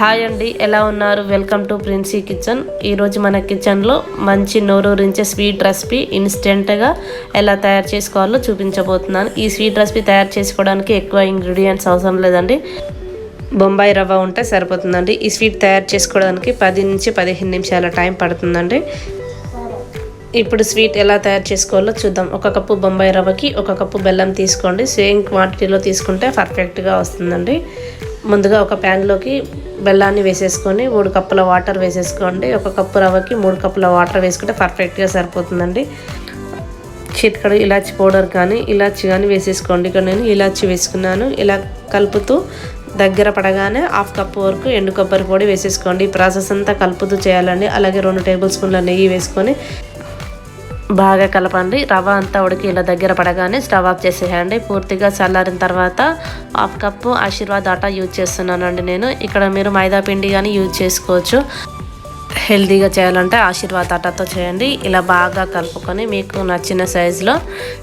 Hi అండి ఎలా ఉన్నారు? Welcome to Princy kitchen. ఈరోజు మన కిచెన్లో మంచి నోరూరించే స్వీట్ రెసిపీ ఇన్స్టెంట్గా ఎలా తయారు చేసుకోవాలో చూపించబోతున్నాను. ఈ స్వీట్ రెసిపీ తయారు చేసుకోవడానికి ఎక్కువ ఇంగ్రీడియంట్స్ అవసరం లేదండి. బొంబాయి రవ్వ ఉంటే సరిపోతుందండి. ఈ స్వీట్ తయారు చేసుకోవడానికి పది నుంచి పదిహేను నిమిషాల టైం పడుతుందండి. ఇప్పుడు స్వీట్ ఎలా తయారు చేసుకోవాలో చూద్దాం. ఒక కప్పు బొంబాయి రవ్వకి ఒక కప్పు బెల్లం తీసుకోండి. సేమ్ క్వాంటిటీలో తీసుకుంటే పర్ఫెక్ట్గా వస్తుందండి. ముందుగా ఒక ప్యాన్లోకి బెల్లాన్ని వేసేసుకొని మూడు కప్పుల వాటర్ వేసేసుకోండి. ఒక కప్పు రవ్వకి మూడు కప్పుల వాటర్ వేసుకుంటే పర్ఫెక్ట్గా సరిపోతుందండి. చిట్కడు ఇలాచి పౌడర్ కానీ ఇలాచి కానీ వేసేసుకోండి. ఇక్కడ నేను ఇలాచి వేసుకున్నాను. ఇలా కలుపుతూ దగ్గర పడగానే హాఫ్ కప్ వరకు ఎండు కొబ్బరి పొడి వేసేసుకోండి. ఈ ప్రాసెస్ అంతా కలుపుతూ చేయాలండి. అలాగే రెండు టేబుల్ స్పూన్ల నెయ్యి వేసుకొని బాగా కలపండి. రవ్వ అంతా ఉడికి ఇలా దగ్గర పడగానే స్టవ్ ఆఫ్ చేసేయండి. పూర్తిగా చల్లారిన తర్వాత half cup Aashirvaad atta use చేస్తున్నానండి నేను. ఇక్కడ మీరు మైదా పిండి కానీ యూజ్ చేసుకోవచ్చు. హెల్తీగా చేయాలంటే ఆశీర్వాద్ ఆటాతో చేయండి. ఇలా బాగా కలుపుకొని మీకు నచ్చిన సైజులో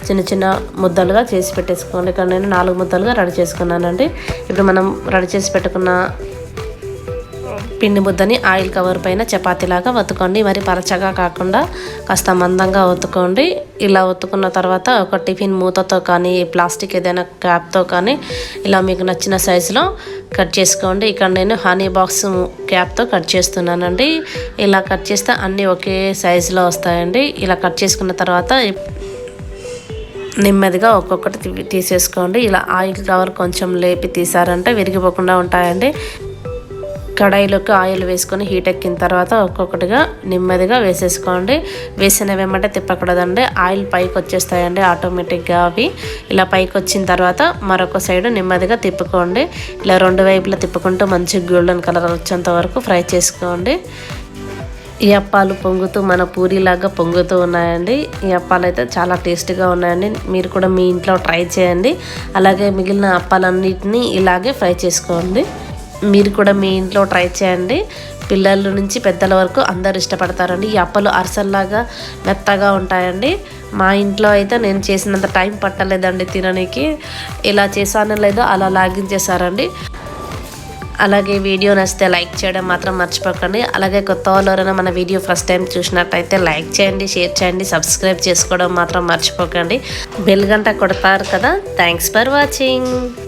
చిన్న చిన్న ముద్దలుగా చేసి పెట్టేసుకోండి. ఇక్కడ నేను నాలుగు ముద్దలుగా రెడీ చేసుకున్నానండి. ఇప్పుడు మనం రెడీ చేసి పెట్టుకున్న పిండి ముద్దని ఆయిల్ కవర్ పైన చపాతీలాగా వత్తుకోండి మరి పరచగా కాకుండా కాస్త మందంగా ఒత్తుకోండి. ఇలా ఒత్తుకున్న తర్వాత ఒక టిఫిన్ మూతతో కానీ ప్లాస్టిక్ ఏదైనా క్యాప్తో కానీ ఇలా మీకు నచ్చిన సైజులో కట్ చేసుకోండి. ఇక్కడ నేను హనీ బాక్స్ క్యాప్తో కట్ చేస్తున్నానండి. ఇలా కట్ చేస్తే అన్నీ ఒకే సైజులో వస్తాయండి. ఇలా కట్ చేసుకున్న తర్వాత నెమ్మదిగా ఒక్కొక్కటి తీసేసుకోండి. ఇలా ఆయిల్ కవర్ కొంచెం లేపి తీసారంటే విరిగిపోకుండా ఉంటాయండి. కడాయిలోకి ఆయిల్ వేసుకొని హీట్ ఎక్కిన తర్వాత ఒక్కొక్కటిగా నెమ్మదిగా వేసేసుకోండి. వేసిన వెంబటే తిప్పకూడదండి. ఆయిల్ పైకి వచ్చేస్తాయండి ఆటోమేటిక్గా అవి. ఇలా పైకి వచ్చిన తర్వాత మరొక సైడ్ నెమ్మదిగా తిప్పుకోండి. ఇలా రెండు వైపులా తిప్పుకుంటూ మంచి గోల్డెన్ కలర్ వచ్చేంత వరకు ఫ్రై చేసుకోండి. ఈ అప్పాలు పొంగుతూ మన పూరిలాగా పొంగుతూ ఉన్నాయండి. ఈ అప్పాలు అయితే చాలా టేస్టీగా ఉన్నాయండి. మీరు కూడా మీ ఇంట్లో ట్రై చేయండి. అలాగే మిగిలిన అప్పాలన్నిటిని ఇలాగే ఫ్రై చేసుకోండి. మీరు కూడా మీ ఇంట్లో ట్రై చేయండి. పిల్లల నుంచి పెద్దల వరకు అందరు ఇష్టపడతారండి. ఈ అప్పలు అరసల్లాగా మెత్తగా ఉంటాయండి. మా ఇంట్లో అయితే నేను చేసినంత టైం పట్టలేదండి తినడానికి ఇలా చేశానో లేదో అలా లాగించేశారండి అలాగే వీడియో నచ్చితే లైక్ చేయడం మాత్రం మర్చిపోకండి. అలాగే కొత్త వాళ్ళు ఎవరైనా మన వీడియో ఫస్ట్ టైం చూసినట్టయితే లైక్ చేయండి షేర్ చేయండి సబ్స్క్రైబ్ చేసుకోవడం మాత్రం మర్చిపోకండి. బెల్ గంట కొడతారు కదా. Thanks for watching.